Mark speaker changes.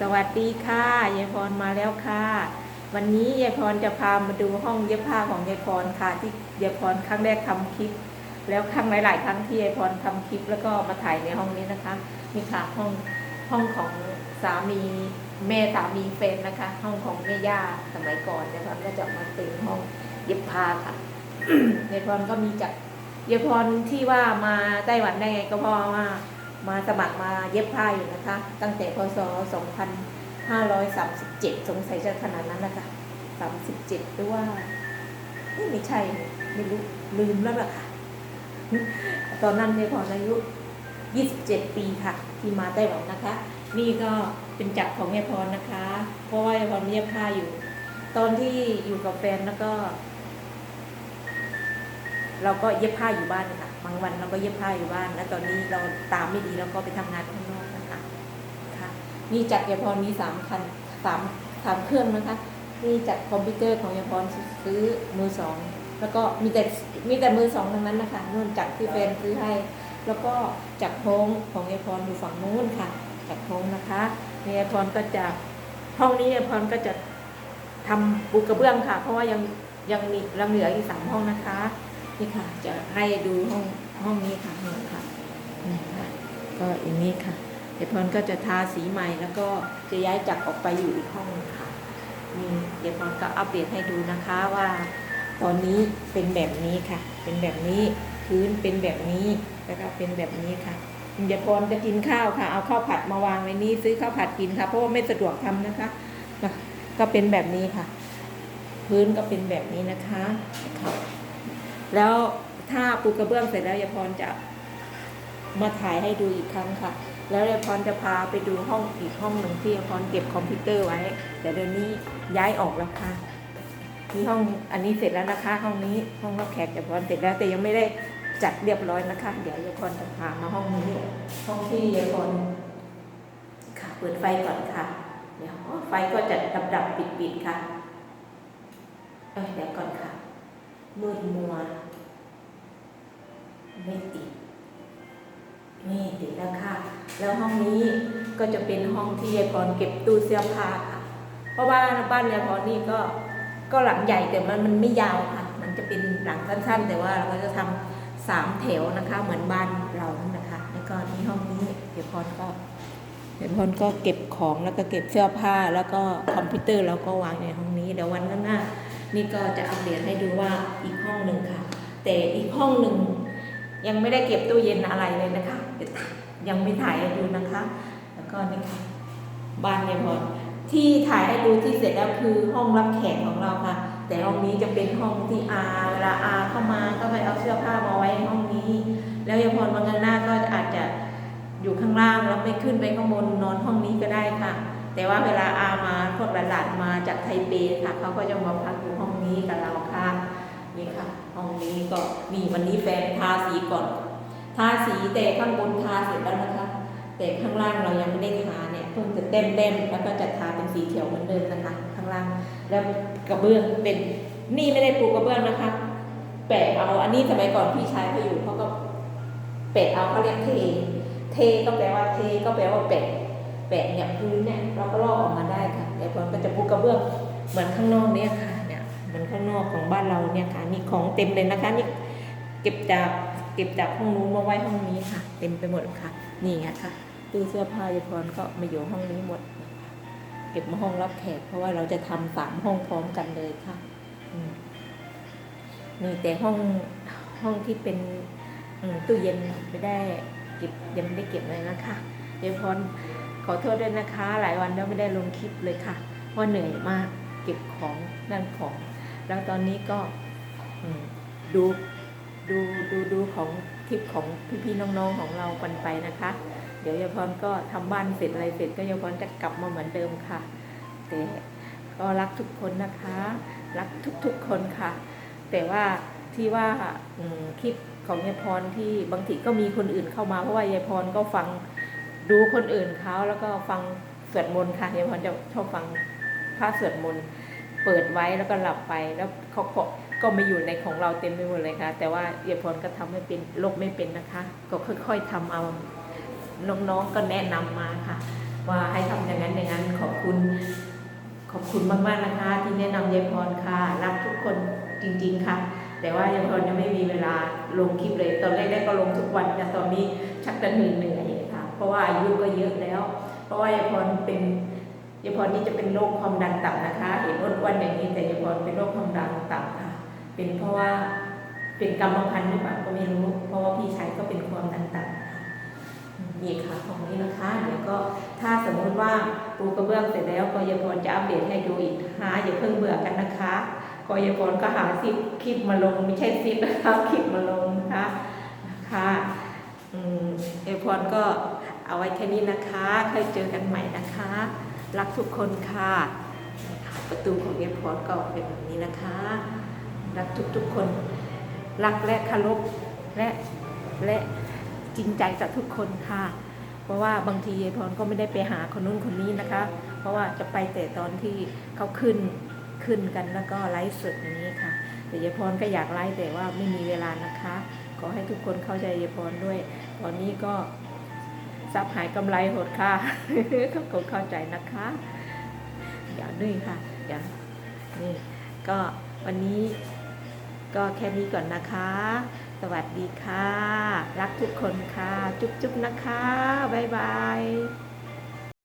Speaker 1: สวัสดีค่ะยายพรมาแล้วค่ะ วันนี้ยายพรจะพามาดูห้องเย็บผ้าของยายพรค่ะ ที่ยายพรครั้งแรกทำคลิป แล้วครั้งหลาย ๆ ครั้งที่ยายพรทำคลิป แล้วก็มาถ่ายในห้องนี้นะคะนี่ค่ะห้องห้องของสามีแม่สามีเฟนนะคะ ห้องของแม่ย่าสมัยก่อนยายพรก็จะมาเป็นห้องเย็บผ้าค่ะยายพรก็มีจากยายพรที่ว่ามาไต้หวันได้ไงก็เพราะว่า มาสมัครมาเย็บผ้าอยู่นะคะ ตั้งแต่พศ 2537 สงสัยจะขนาดนั้นนะคะ37หรือว่าไม่ใช่ไม่รู้ลืมแล้วล่ะค่ะ ตอนนั้นเนี่ยพออายุ 27 ปีค่ะ ที่มาไต้หวันนะคะ นี่ก็เป็นจักรของแม่พรนะคะ เพราะว่าแม่พรเย็บผ้าอยู่ ตอนที่อยู่กับแฟนแล้วก็ เราก็เย็บผ้าอยู่บ้านค่ะ บางวันเราก็เย็บผ้าอยู่บ้าน แล้วตอนนี้เราตามไม่ดีเราก็ไปทำงานข้างนอกนะคะค่ะนี่จักรยาพรมีสามคันสามสามเครื่องนะคะนี่จักรคอมพิวเตอร์ของยาพรซื้อมือสองแล้วก็มีแต่มีแต่มือสองทั้งนั้นนะคะนู่นจักรที่แฟนซื้อให้ แล้วก็จักรโค้งของยาพรอยู่ฝั่งนู้นค่ะจักรโค้งนะคะยายพรก็จะห้องนี้ยายพรก็จะทำปูกระเบื้องค่ะ เพราะว่ายังยังมียังเหลืออีกสามห้องนะคะ นี่ค่ะ จะให้ดูห้องห้องนี้ค่ะห้องค่ะนี่ค่ะ ก็อย่างนี้ค่ะเดี๋ยวพรก็จะทาสีใหม่แล้วก็จะย้ายจักรออกไปอยู่อีกห้องค่ะนี่เดี๋ยวพรก็อัปเดตให้ดูนะคะว่า ตอนนี้เป็นแบบนี้ค่ะ เป็นแบบนี้พื้นเป็นแบบนี้แล้วก็เป็นแบบนี้ค่ะเดี๋ยวพรจะกินข้าวค่ะ เอาข้าวผัดมาวางไว้นี้ซื้อข้าวผัดกินค่ะ เพราะว่าไม่สะดวกทำนะคะ ก็เป็นแบบนี้ค่ะ พื้นก็เป็นแบบนี้นะคะ แล้วถ้าปูกระเบื้องเสร็จแล้วยายพรจะมาถ่ายให้ดูอีกครั้งค่ะ แล้วยายพรจะพาไปดูห้องอีกห้องหนึ่งที่ยายพรเก็บคอมพิวเตอร์ไว้ แต่เดี๋ยวนี้ย้ายออกแล้วค่ะมีห้องอันนี้เสร็จแล้วนะคะ ห้องนี้ห้องรับแขกยายพรเสร็จแล้วแต่ยังไม่ได้จัดเรียบร้อยนะคะ เดี๋ยวยายพรจะพามาห้องนี้ ห้องที่ยายพรค่ะ เปิดไฟก่อนค่ะ เดี๋ยวไฟก็จะดับดับปิดปิดค่ะเเดี๋ยวก่อนค่ะมืดมัว ไม่ติดนี่ติดแล้วค่ะ แล้วห้องนี้ก็จะเป็นห้องที่ยายพรเก็บตู้เสื้อผ้าค่ะ เพราะว่าบ้านยายพรนี่ก็ก็หลังใหญ่แต่มันมันไม่ยาวค่ะ มันจะเป็นหลังสั้น ๆ แต่ว่าเราก็จะทำสามแถวนะคะ เหมือนบ้านเรานั่นนะคะ แล้วก็ที่ห้องนี้ยายพรก็ยายพรก็เก็บของแล้วก็เก็บเสื้อผ้า แล้วก็คอมพิวเตอร์เราก็วางในห้องนี้เดี๋ยววันข้างหน้านี่ก็จะอัปเดตให้ดูว่าอีกห้องหนึ่งค่ะ แต่อีกห้องหนึ่ง ยังไม่ได้เก็บตู้เย็นอะไรเลยนะคะยวยังไม่ถ่ายให้ดูนะคะ แล้วก็นี่ค่ะบ้านยายพรที่ถ่ายให้ดูที่เสร็จแล้วคือห้องรับแขกของเราค่ะ แต่ห้องนี้จะเป็นห้องที่อาเวลาอาเข้ามาก็ไปเอาเสื้อผ้ามาไว้ห้องนี้ แล้วยายพรบางหน้าก็อาจจะอยู่ข้างล่างแล้วไม่ขึ้นไปข้างบนนอนห้องนี้ก็ได้ค่ะ แต่ว่าเวลาอามาพวกหลานๆมาจากไทเปค่ะเขาก็จะมาพักอยู่ห้องนี้กับเราค่ะ นี่ค่ะห้องนี้ก็มีวันนี้แฟนทาสีก่อน ทาสีแต่ข้างบนทาเสร็จแล้วนะคะ แต่ข้างล่างเรายังไม่ได้ทาเนี่ยเพิ่งจะเต็มเต็มแล้วก็จะทาเป็นสีเขียวเหมือนเดิมนะคะ ข้างล่างแล้วกระเบื้องเป็นนี่ไม่ได้ปูกระเบื้องนะคะ แปะเอาอันนี้สมัยก่อนพี่ชายเขาอยู่เขาก็แปะเอาเขาเรียกเท เทก็แปลว่าเทก็แปลว่าแปะแปะเนี่ยพื้นเนี่ยเราก็ลอกออกมาได้ค่ะแต่พอก็จะปูกระเบื้องเหมือนข้างนอกเนี่ยค่ะ เหมือนข้างนอกของบ้านเราเนี่ยค่ะนี่ของเต็มเลยนะคะนี่เก็บจากเก็บจากห้องนู้นมาไว้ห้องนี้ค่ะ เต็มไปหมดค่ะ นี่ไงค่ะตู้เสื้อผ้ายพรก็มาอยู่ห้องนี้หมด เก็บมาห้องรับแขกเพราะว่าเราจะทำสามห้องพร้อมกันเลยค่ะนี่แต่ห้องห้องที่เป็นตู้เย็นไม่ได้เก็บยังไม่ได้เก็บเลยนะคะยายพรขอโทษด้วยนะคะ หลายวันแล้วไม่ได้ลงคลิปเลยค่ะเพราะเหนื่อยมากเก็บของนั่นของ แล้วตอนนี้ก็ดูดูดูดูของคลิปของพี่ๆน้องๆของเรากันไปนะคะ เดี๋ยวยายพรก็ทำบ้านเสร็จอะไรเสร็จก็ยายพรจะกลับมาเหมือนเดิมค่ะ แต่ก็รักทุกคนนะคะ รักทุกๆคนค่ะ แต่ว่าที่ว่าคลิปของยายพรที่บางทีก็มีคนอื่นเข้ามาเพราะว่ายายพรก็ฟังดูคนอื่นเขาแล้วก็ฟังสวดมนต์ค่ะยายพรจะชอบฟังพระสวดมนต์ เปิดไว้แล้วก็หลับไปแล้วเขาก็ก็มาอยู่ในของเราเต็มไปหมดเลยค่ะ แต่ว่ายายพรก็ทำไม่เป็นลบไม่เป็นนะคะ ก็ค่อย ๆทำเอาน้องๆก็แนะนำมาค่ะ ว่าให้ทำอย่างนั้นอย่างนั้นขอบคุณ ขอบคุณมากๆนะคะ ที่แนะนำยายพรค่ะรักทุกคนจริง ๆค่ะ แต่ว่ายายพรยังไม่มีเวลาลงคลิปเลย ตอนแรกๆก็ลงทุกวันแต่ตอนนี้ชักจะเหนื่อยๆค่ะ เพราะว่าอายุก็เยอะแล้ว เพราะว่ายายพรเป็น ยายพรนี่จะเป็นโรคความดันต่ำนะคะ เห็นอ้วนๆอย่างนี้แต่ยายพรเป็นโรคความดันต่ำค่ะ เป็นเพราะว่าเป็นกรรมพันธุ์หรือเปล่าก็ไม่รู้ เพราะว่าพี่ชายก็เป็นความดันต่ำนี่ค่ะของนี้นะคะเดี๋ยวก็ถ้าสมมุติว่าปูกระเบื้องเสร็จแล้วก็ยายพรจะอัปเดตให้ดูอีกหาอย่าเพิ่งเบื่อกันนะคะก็ยายพรก็หาซิปคลิปมาลงไม่ใช่ซิปนะคะคลิปมาลงนะคะนะคะยายพรก็เอาไว้แค่นี้นะคะค่อยเจอกันใหม่นะคะ รักทุกคนค่ะ ประตูของยายพรก็เป็นแบบนี้นะคะ รักทุกๆคน รักและเคารพและและจริงใจกับทุกคนค่ะ เพราะว่าบางทียายพรก็ไม่ได้ไปหาคนนู้นคนนี้นะคะ เพราะว่าจะไปแต่ตอนที่เขาขึ้นขึ้นกันแล้วก็ไลฟ์สดอย่างนี้ค่ะ แต่ยายพรก็อยากไลฟ์แต่ว่าไม่มีเวลานะคะ ขอให้ทุกคนเข้าใจยายพรด้วย ตอนนี้ก็ ทรัพย์หายกำไรหดค่ะทุกคนเข้าใจนะคะ อย่าดื้อค่ะ อย่านี่ก็วันนี้ก็แค่นี้ก่อนนะคะ สวัสดีค่ะ รักทุกคนค่ะ จุ๊บๆนะคะ บ๊ายบาย